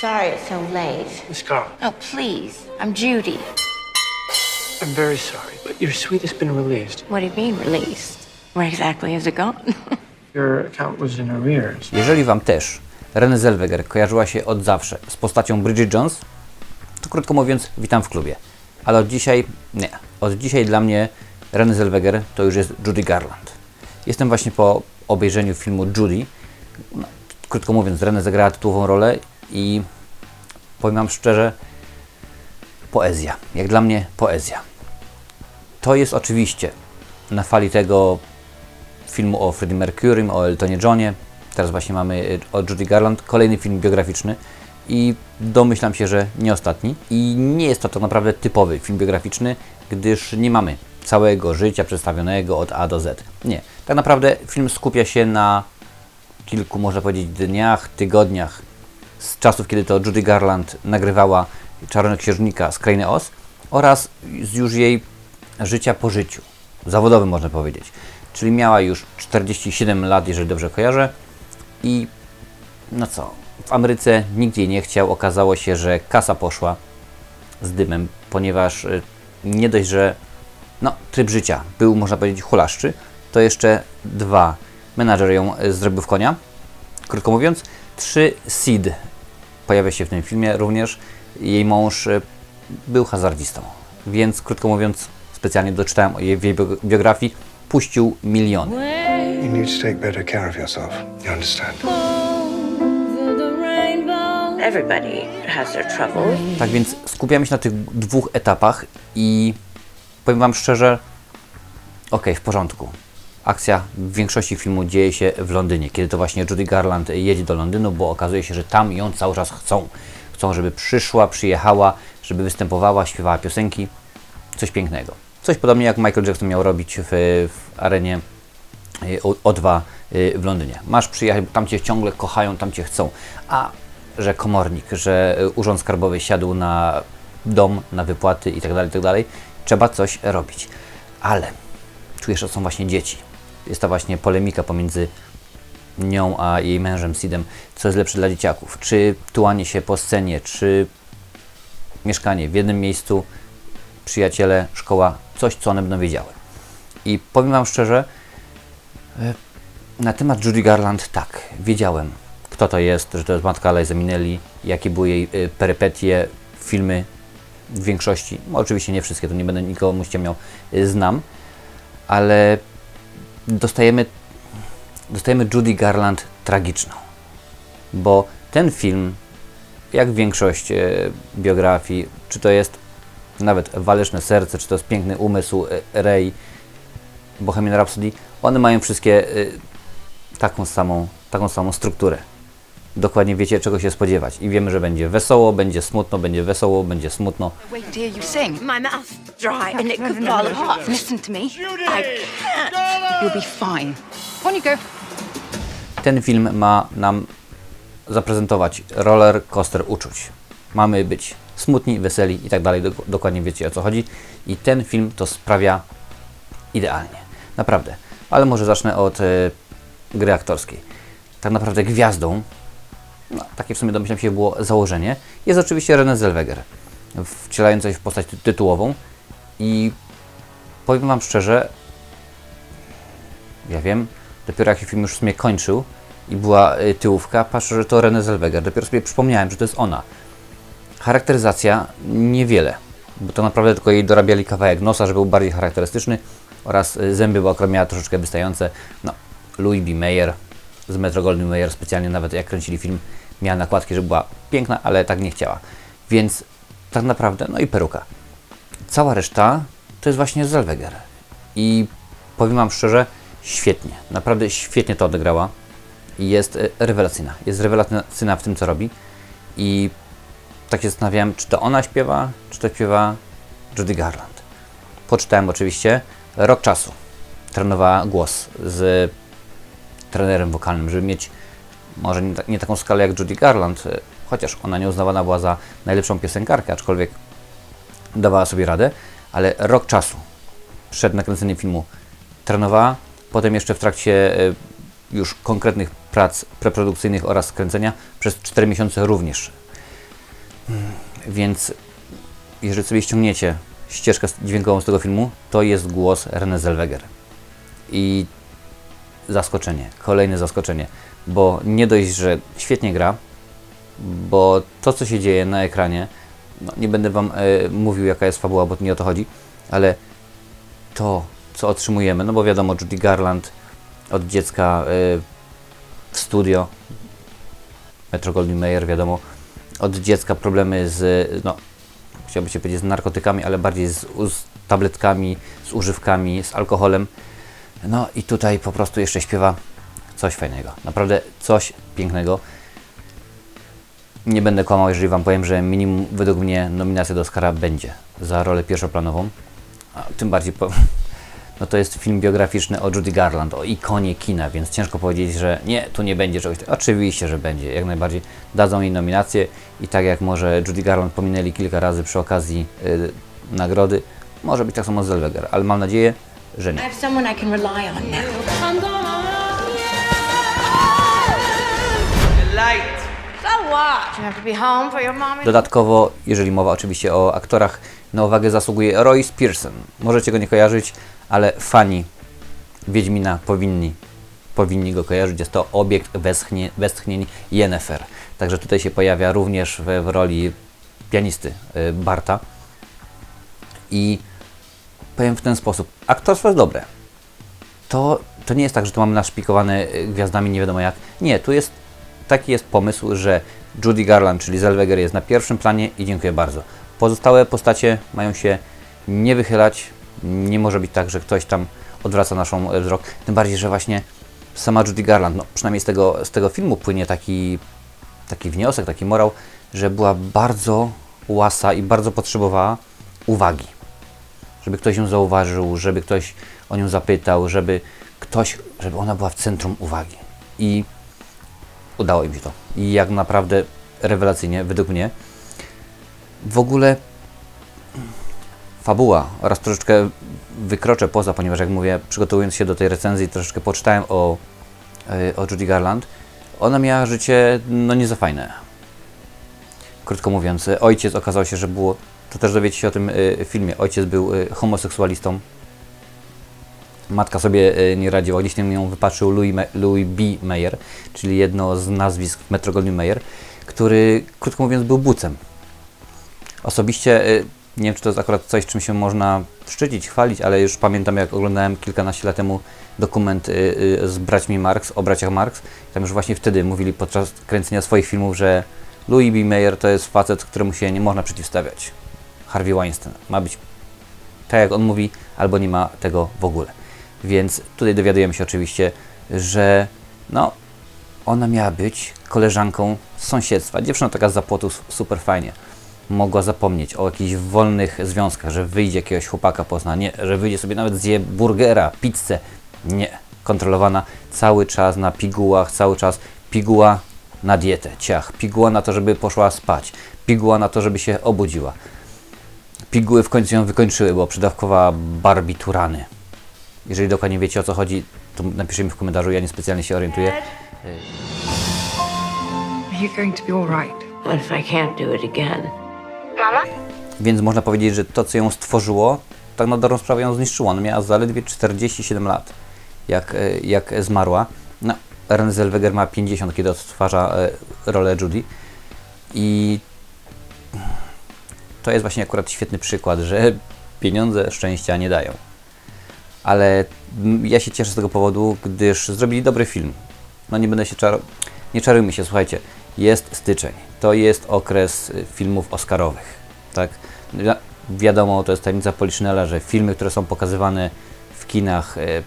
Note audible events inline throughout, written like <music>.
sorry it's so late. Miss Carl, Oh, please. I'm Judy. I'm very sorry, but your suite has been released. What do you mean, released? Where exactly is it gone? <laughs> Your account was in arrears. Jeżeli Wam też Renée Zellweger kojarzyła się od zawsze z postacią Bridget Jones, to krótko mówiąc, witam w klubie. Ale od dzisiaj, nie, od dzisiaj dla mnie Renée Zellweger to już jest Judy Garland. Jestem właśnie po obejrzeniu filmu Judy. No, krótko mówiąc, Renée zagrała tytułową rolę i powiem Wam szczerze, poezja. Jak dla mnie poezja. To jest oczywiście na fali tego filmu o Freddie Mercurym, o Eltonie Johnie. Teraz właśnie mamy y, o Judy Garland kolejny film biograficzny i domyślam się, że nie ostatni. I nie jest to tak naprawdę typowy film biograficzny, gdyż nie mamy całego życia przedstawionego od A do Z. Nie. Tak naprawdę film skupia się na kilku, można powiedzieć, dniach, tygodniach z czasów, kiedy to Judy Garland nagrywała Czarnoksiężnika z Krainy Oz oraz z już jej życia po życiu, zawodowym można powiedzieć. Czyli miała już 47 lat, jeżeli dobrze kojarzę. I no co, w Ameryce nikt jej nie chciał, okazało się, że kasa poszła z dymem, ponieważ y, nie dość, że no, tryb życia był, można powiedzieć, hulaszczy, to jeszcze dwa, menadżer ją y, zrobił w konia, krótko mówiąc, trzy, Sid pojawia się w tym filmie również, jej mąż y, był hazardzistą, więc krótko mówiąc, specjalnie doczytałem o jej w jej bio- biografii, puścił miliony. You need to take better care of yourself. You understand? Everybody has their troubles. Tak więc skupiamy się na tych dwóch etapach i powiem Wam szczerze, okej, w porządku. Akcja w większości filmu dzieje się w Londynie, kiedy to właśnie Judy Garland jedzie do Londynu, bo okazuje się, że tam ją cały czas chcą. Chcą, żeby przyszła, przyjechała, żeby występowała, śpiewała piosenki. Coś pięknego. Coś podobnie jak Michael Jackson miał robić w, w arenie y, O- O2 y, w Londynie. Masz przyjechać, tam Cię ciągle kochają, tam Cię chcą. A że komornik, że y, urząd skarbowy siadł na dom, na wypłaty itd., itd., trzeba coś robić. Ale tu jeszcze są właśnie dzieci. Jest ta właśnie polemika pomiędzy nią a jej mężem Sidem, co jest lepsze dla dzieciaków. Czy tułanie się po scenie, czy mieszkanie w jednym miejscu, przyjaciele, szkoła, coś, co one będą wiedziały. I powiem Wam szczerze, e, na temat Judy Garland tak, wiedziałem, kto to jest, że to jest matka Liza Minnelli, jakie były jej e, perypetie, filmy w większości, oczywiście nie wszystkie, to nie będę nikomu ściemniał, e, znam, ale dostajemy, dostajemy Judy Garland tragiczną, bo ten film, jak większość e, biografii, czy to jest nawet Waleczne Serce, czy to jest Piękny Umysł, e, Ray, Bohemian Rhapsody, one mają wszystkie y, taką samą, taką samą strukturę. Dokładnie wiecie, czego się spodziewać. I wiemy, że będzie wesoło, będzie smutno, będzie wesoło, będzie smutno. Wait to hear you sing. My mouth's dry and it No, could no, no, fall no, no. apart. Listen to me. I can't. You'll be fine. On you go. Ten film ma nam zaprezentować roller coaster uczuć. Mamy być smutni, weseli i tak dalej. Dok- Dokładnie wiecie o co chodzi. I ten film to sprawia idealnie. Naprawdę. Ale może zacznę od e, gry aktorskiej. Tak naprawdę gwiazdą, no, takie w sumie domyślam się było założenie, jest oczywiście Renée Zellweger, wcielająca się w postać ty- tytułową. I powiem Wam szczerze, ja wiem, dopiero jak się film już w sumie kończył i była y, tyłówka, patrzę, że to Renée Zellweger. Dopiero sobie przypomniałem, że to jest ona. Charakteryzacja niewiele, bo to naprawdę tylko jej dorabiali kawałek nosa, żeby był bardziej charakterystyczny oraz y, zęby, bo akurat miała troszeczkę wystające. No, Louis B. Mayer z Metro Goldwyn Mayer specjalnie nawet jak kręcili film, miała nakładki, że była piękna, ale tak nie chciała. Więc tak naprawdę, no i peruka. Cała reszta to jest właśnie Zellweger. I powiem Wam szczerze, świetnie, naprawdę świetnie to odegrała i jest e, rewelacyjna. Jest rewelacyjna w tym, co robi i tak się zastanawiałem, czy to ona śpiewa, czy to śpiewa Judy Garland. Poczytałem oczywiście, rok czasu trenowała głos z trenerem wokalnym, żeby mieć może nie, nie taką skalę jak Judy Garland, e, chociaż ona nie uznawana była za najlepszą piosenkarkę, aczkolwiek dawała sobie radę, ale rok czasu przed nakręceniem filmu trenowała, potem jeszcze w trakcie e, już konkretnych prac preprodukcyjnych oraz kręcenia przez 4 miesiące również Więc jeżeli sobie ściągniecie ścieżkę dźwiękową z tego filmu, to jest głos Renée Zellweger. I zaskoczenie, kolejne zaskoczenie, bo nie dość, że świetnie gra, bo to, co się dzieje na ekranie, no, nie będę Wam e, mówił, jaka jest fabuła, bo nie o to chodzi, ale to, co otrzymujemy, no bo wiadomo, Judy Garland od dziecka e, w studio, Metro Goldwyn Mayer, wiadomo, od dziecka problemy z, no, chciałbym się powiedzieć, z narkotykami, ale bardziej z, z tabletkami, z używkami, z alkoholem. No i tutaj po prostu jeszcze śpiewa coś fajnego. Naprawdę coś pięknego. Nie będę kłamał, jeżeli Wam powiem, że minimum według mnie nominacja do Oscara będzie za rolę pierwszoplanową. A tym bardziej, po, <laughs> no to jest film biograficzny o Judy Garland, o ikonie kina, więc ciężko powiedzieć, że nie, tu nie będzie czegoś. Oczywiście, że będzie, jak najbardziej. Dadzą jej nominację i tak jak może Judy Garland pominęli kilka razy przy okazji y, nagrody, może być tak samo z Zellweger, ale mam nadzieję, że nie. I have someone I can rely on now. So what? You have to be home for your mommy. Dodatkowo, jeżeli mowa oczywiście o aktorach, na uwagę zasługuje Royce Pearson. Możecie go nie kojarzyć, ale fani Wiedźmina powinni, powinni go kojarzyć. Jest to obiekt westchnie, westchnień Yennefer. Także tutaj się pojawia również w, w roli pianisty y, Barta. I powiem w ten sposób, aktorstwo jest dobre. To, to nie jest tak, że tu mamy naszpikowane y, gwiazdami nie wiadomo jak. Nie, tu jest taki jest pomysł, że Judy Garland, czyli Zellweger jest na pierwszym planie i dziękuję bardzo. Pozostałe postacie mają się nie wychylać. Nie może być tak, że ktoś tam odwraca naszą e, wzrok. Tym bardziej, że właśnie sama Judy Garland, no przynajmniej z tego, z tego filmu płynie taki, taki wniosek, taki morał, że była bardzo łasa i bardzo potrzebowała uwagi. Żeby ktoś ją zauważył, żeby ktoś o nią zapytał, żeby ktoś, żeby ona była w centrum uwagi. I udało im się to. I jak naprawdę rewelacyjnie, według mnie. W ogóle fabuła oraz troszeczkę wykroczę poza, ponieważ jak mówię, przygotowując się do tej recenzji, troszeczkę poczytałem o, y, o Judy Garland. Ona miała życie no nie za fajne. Krótko mówiąc, ojciec okazał się, że było, to też dowiecie się o tym y, filmie, ojciec był y, homoseksualistą. Matka sobie y, nie radziła, gdzieś tam ją wypatrzył Louis, Louis B. Mayer, czyli jedno z nazwisk Metro Goldwyn Mayer, który, krótko mówiąc, był bucem. Osobiście, nie wiem, czy to jest akurat coś, czym się można szczycić, chwalić, ale już pamiętam, jak oglądałem kilkanaście lat temu dokument z braćmi Marx, o braciach Marx. Tam już właśnie wtedy mówili podczas kręcenia swoich filmów, że Louis B. Mayer to jest facet, któremu się nie można przeciwstawiać. Harvey Weinstein. Ma być tak jak on mówi, albo nie ma tego w ogóle. Więc tutaj dowiadujemy się oczywiście, że no, ona miała być koleżanką z sąsiedztwa. Dziewczyna taka z zapłotów super fajnie. Mogła zapomnieć o jakichś wolnych związkach, że wyjdzie jakiegoś chłopaka pozna, nie, że wyjdzie sobie nawet zje burgera, pizzę. Nie. Kontrolowana cały czas na pigułach, cały czas piguła na dietę, ciach, piguła na to, żeby poszła spać, piguła na to, żeby się obudziła. Piguły w końcu ją wykończyły, bo przydawkowała barbiturany. Jeżeli dokładnie wiecie o co chodzi, to napiszcie mi w komentarzu, ja niespecjalnie się orientuję. Więc można powiedzieć, że to, co ją stworzyło, tak na dobrą sprawę ją zniszczyło. Ona miała zaledwie 47 lat, jak, e, jak zmarła. No, Renée Zellweger ma 50, kiedy odtwarza e, rolę Judy. I to jest właśnie akurat świetny przykład, że pieniądze szczęścia nie dają. Ale ja się cieszę z tego powodu, gdyż zrobili dobry film. No nie będę się czar... Nie czarujmy się, słuchajcie. Jest styczeń. To jest okres y, filmów oscarowych. Tak? Wi- Wiadomo, to jest tajemnica Polichinella, że filmy, które są pokazywane w kinach y,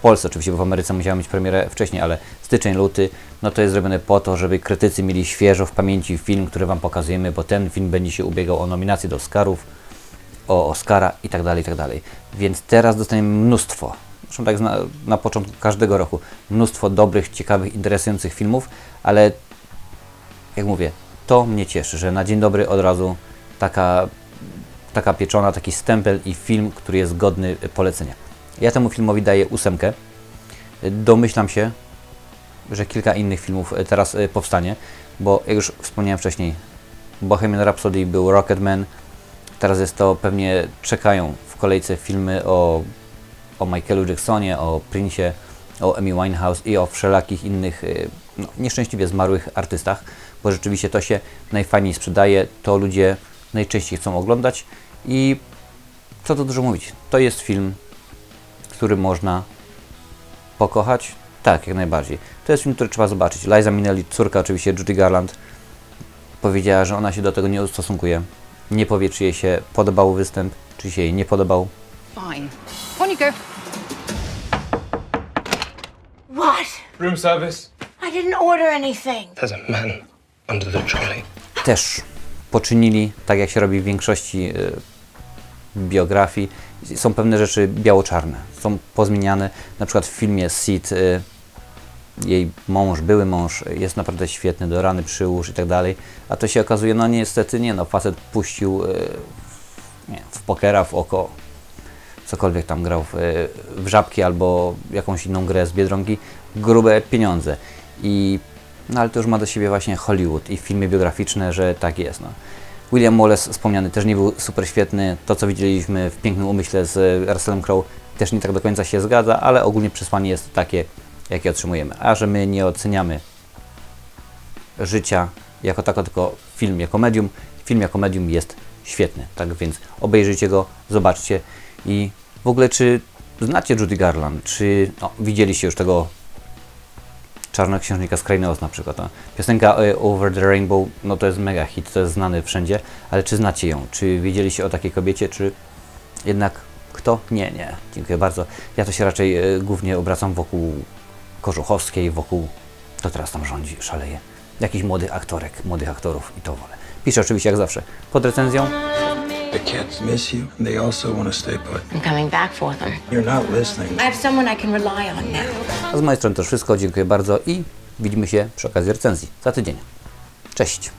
Polsce oczywiście, bo w Ameryce musiała mieć premierę wcześniej, ale styczeń, luty, no to jest zrobione po to, żeby krytycy mieli świeżo w pamięci film, który Wam pokazujemy, bo ten film będzie się ubiegał o nominację do Oscarów, o Oscara i tak dalej, i tak dalej. Więc teraz dostaniemy mnóstwo, zresztą tak na, na początku każdego roku, mnóstwo dobrych, ciekawych, interesujących filmów, ale jak mówię, to mnie cieszy, że na dzień dobry od razu taka, taka pieczona, taki stempel i film, który jest godny polecenia. Ja temu filmowi daję ósemkę. Domyślam się, że kilka innych filmów e, teraz e, powstanie, bo jak już wspomniałem wcześniej, Bohemian Rhapsody, był Rocketman. Teraz jest to pewnie czekają w kolejce filmy o, o Michaelu Jacksonie, o Prince'ie, o Amy Winehouse i o wszelakich innych y, no, nieszczęśliwie zmarłych artystach, bo rzeczywiście to się najfajniej sprzedaje, to ludzie najczęściej chcą oglądać i co tu dużo mówić, to jest film, który można pokochać? Tak, jak najbardziej. To jest film, który trzeba zobaczyć. Liza Minnelli, córka oczywiście Judy Garland, powiedziała, że ona się do tego nie ustosunkuje. Nie powie, czy jej się podobał występ, czy się jej nie podobał. Fine. On you go. What? Room service. I didn't order anything. There's a man under the trolley. Też poczynili, tak jak się robi w większości y, biografii, są pewne rzeczy biało-czarne, są pozmieniane. Na przykład w filmie Sid, y, jej mąż, były mąż jest naprawdę świetny, do rany przyłóż i tak dalej, a to się okazuje, no niestety nie, no facet puścił y, nie, w pokera, w oko, cokolwiek tam grał w, w żabki albo jakąś inną grę z Biedronki, grube pieniądze. I, no ale to już ma do siebie właśnie Hollywood i filmy biograficzne, że tak jest. No. William Wallace wspomniany też nie był super świetny. To, co widzieliśmy w Pięknym Umyśle z Russellem Crowe też nie tak do końca się zgadza, ale ogólnie przesłanie jest takie, jakie otrzymujemy. A że my nie oceniamy życia jako tako, tylko film jako medium. Film jako medium jest świetny, tak więc obejrzyjcie go, zobaczcie i w ogóle czy znacie Judy Garland, czy no, widzieliście już tego Czarnoksiężnika z Krainy Oz na przykład. Piosenka e, Over the Rainbow, no to jest mega hit, to jest znany wszędzie, ale czy znacie ją? Czy wiedzieliście o takiej kobiecie, czy jednak kto? Nie, nie, dziękuję bardzo. Ja to się raczej e, głównie obracam wokół Kożuchowskiej, wokół, to teraz tam rządzi, szaleje. Jakichś młodych aktorek, młodych aktorów i to wolę. Piszę oczywiście jak zawsze pod recenzją. The kids miss you, and they also want to stay put. I'm coming back for them. You're not listening. I have someone I can rely on now. A z mojej strony to wszystko, dziękuję bardzo i widzimy się przy okazji recenzji za tydzień. Cześć!